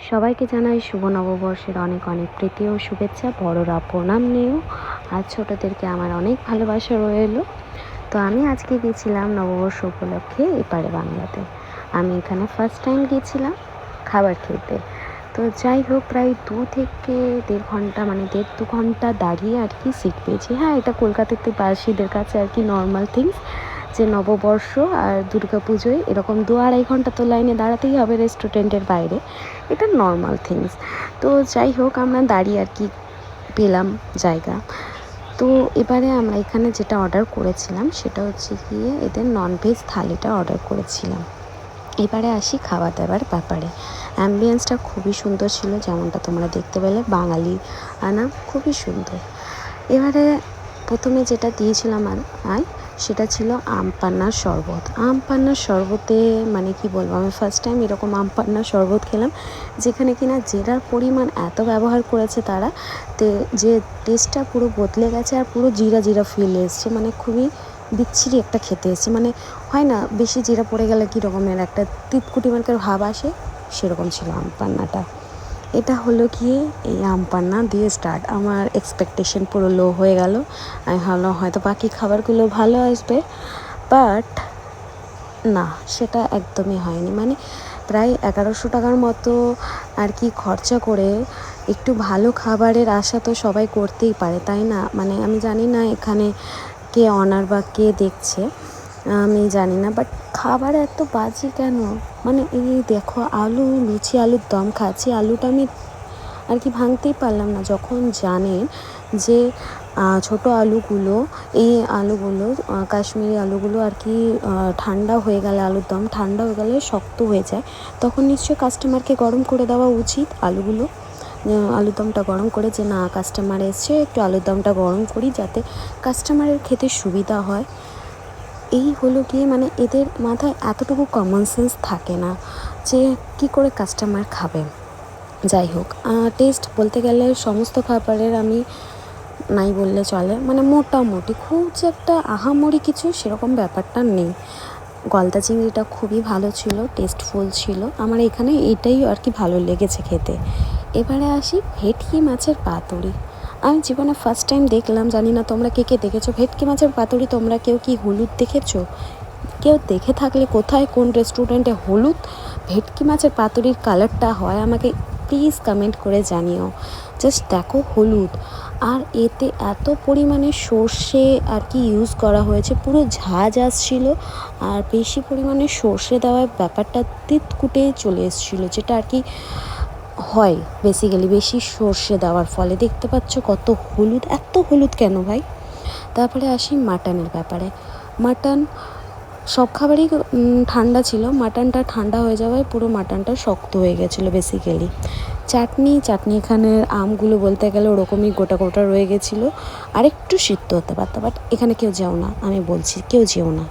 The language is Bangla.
সবাইকে জানাই শুভ নববর্ষের অনেক অনেক প্রীতি ও শুভেচ্ছা। বড়রা প্রণাম নিও। আর ছোটোদেরকে আমার অনেক ভালোবাসা রইল। তো আমি আজকে গেছিলাম নববর্ষ উপলক্ষে এপারে বাংলাতে। আমি এখানে ফার্স্ট টাইম গিয়েছিলাম খাবার খেতে। তো যাই হোক, প্রায় দু থেকে দেড় ঘণ্টা মানে দেড় দু ঘণ্টা দাঁড়িয়ে আর কি সিট পেয়েছি। হ্যাঁ এটা কলকাতাতে বাসীদের কাছে আর কি নর্মাল থিংস যে নববর্ষ আর দুর্গা পুজোয় এরকম দু আড়াই ঘণ্টা তো লাইনে দাঁড়াতেই হবে রেস্টুরেন্টের বাইরে। এটা নর্মাল থিংস তো যাই হোক, আমরা দাঁড়িয়ে আর কি পেলাম জায়গা। তো এবারে আমরা এখানে যেটা অর্ডার করেছিলাম, সেটা হচ্ছে গিয়ে এদের ননভেজ থালিটা অর্ডার করেছিলাম। এবারে আসি খাওয়া দাওয়ার ব্যাপারে। অ্যাম্বিয়েন্সটা খুবই সুন্দর ছিল, যেমনটা তোমরা দেখতে পেলে, বাঙালি আনা খুবই সুন্দর। এবারে প্রথমে যেটা দিয়েছিলাম আর আয়। সেটা ছিল আম পান্নার শরবত। আম পান্নার শরবতে মানে কি বলব, আমি ফার্স্ট টাইম এরকম আম পান্নার শরবত খেলাম, যেখানে কিনা জেরার পরিমাণ এত ব্যবহার করেছে তারা, তে যে টেস্টটা পুরো বদলে গেছে আর পুরো জিরা জিরা ফিল এসছে মানে খুবই বিচ্ছিরি একটা খেতে এসছে। মানে হয় না, বেশি জিরা পড়ে গেলে কী রকমের একটা তিতকুটি মার্কের ভাব আসে, সেরকম ছিল আম পান্নাটা এটা হলো গিয়ে এই আম পান্না দিয়ে স্টার্ট আমার এক্সপেকটেশন পুরো লো হয়ে গেল। আমি ভাবলাম হয়তো বাকি খাবারগুলো ভালো আসবে। বাট না, সেটা একদমই হয়নি। মানে প্রায় এগারোশো টাকার মতো আর কি খরচা করে একটু ভালো খাবারের আশা তো সবাই করতেই পারে, তাই না? মানে আমি জানি না এখানে কে অনার বা কে দেখছে। আমি জানি না বাট খাবার এত বাজে কেন? মানে এই দেখো, আলু, লুচি, আলুর দম খাচ্ছি, আলুটা আমি আর কি ভাঙতেই পারলাম না। যখন জানেন যে ছোট আলুগুলো, এই আলুগুলো কাশ্মীরি আলুগুলো আর কি ঠান্ডা হয়ে গেলে, আলুর দম ঠান্ডা হয়ে গেলে শক্ত হয়ে যায়, তখন নিশ্চয়ই কাস্টমারকে গরম করে দেওয়া উচিত আলুগুলো। আলুর দমটা গরম করে যে, না কাস্টমার এসছে, একটু আলুর দমটা গরম করি যাতে কাস্টমারের খেতে সুবিধা হয়। এই হলো গিয়ে মানে এদের মাথায় এতটুকু কমন সেন্স থাকে না যে কী করে কাস্টমার খাবে। যাই হোক টেস্ট বলতে গেলে সমস্ত খাবারের আমি নাই বললে চলে। মানে মোটামুটি খুব যে একটা আহামরি কিছু সেরকম ব্যাপারটা নেই। গলদা চিংড়িটা খুবই ভালো ছিল টেস্টফুল ছিল। আমার এখানে এটাই আর কি ভালো লেগেছে খেতে। এবারে আসি ভেটকি মাছের পাতুরি। আমি জীবনে ফার্স্ট টাইম দেখলাম, জানি না তোমরা কে কে দেখেছ। ভেটকি মাছের পাতুরি তোমরা কেউ কি হলুদ দেখেছ? কেউ দেখে থাকলে কোথায়, কোন রেস্টুরেন্টে হলুদ? ভেটকি মাছের পাতুরির কালারটা হয়, আমাকে প্লিজ কমেন্ট করে জানিও। জাস্ট দেখো হলুদ। আর এতে এত পরিমাণে সর্ষে আর কি ইউজ করা হয়েছে, পুরো ঝাঁজ আসছিল। আর বেশি পরিমাণে সর্ষে দেওয়ার ব্যাপারটা তিতকুটে চলে এসেছিল, যেটা আর কি হয় বেসিক্যালি বেশি সর্ষে দেওয়ার ফলে। দেখতে পাচ্ছ কত হলুদ, এত হলুদ কেন ভাই? তারপরে আসি মাটনের ব্যাপারে। মাটন, সব খাবারই ঠান্ডা ছিল। মাটনটা ঠান্ডা হয়ে যাওয়ায় পুরো মাটনটা শক্ত হয়ে গেছিল বেসিক্যালি চাটনি চাটনি এখানে আমগুলো বলতে গেলে ওরকমই গোটা গোটা রয়ে গেছিল। আর একটু সিদ্ধ হতে পারতো বাট এখানে কেউ যেও না, আমি বলছি, কেউ যেও না।